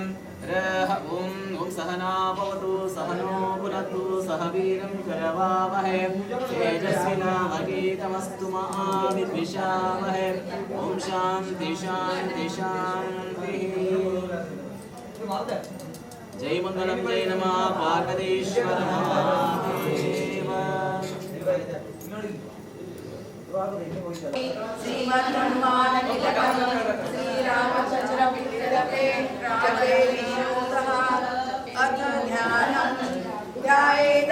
ॐ ॐ सहना भवतु, सहनो पुनतु सह वीरं करवावहै। तेजस्विनामगीतमस्तु महाविद्विषावहे। ॐ शान्ति शान्ति, शान्तिः। जय मङ्गलं जय नमः, पार्वतीश्वर महादेव। श्रीमन्मानतिलकं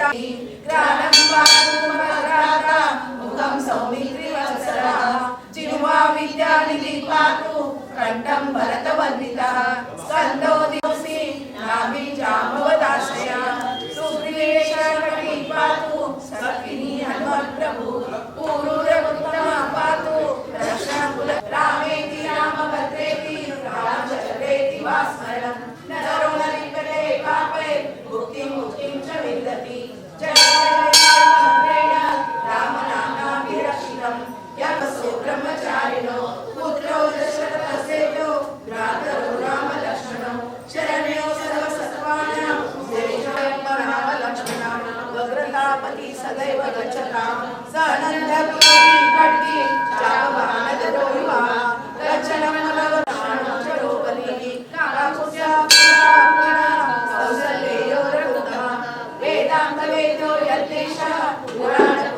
గ్రాణం పాతుమగ్రాత ముఖం సౌమిత్రి వత్సర చిరువా విద్యానిధి కంఠం భరత వందిత స్కందో सदैव गच्छताम् सानन्दकटी चापमानदतो युवा दर्शनं भगवतानं च लोकलिः काकुजा पुरा कौसल्येयो रघुतः वेदान्तवेदो यल्लेशः पुराण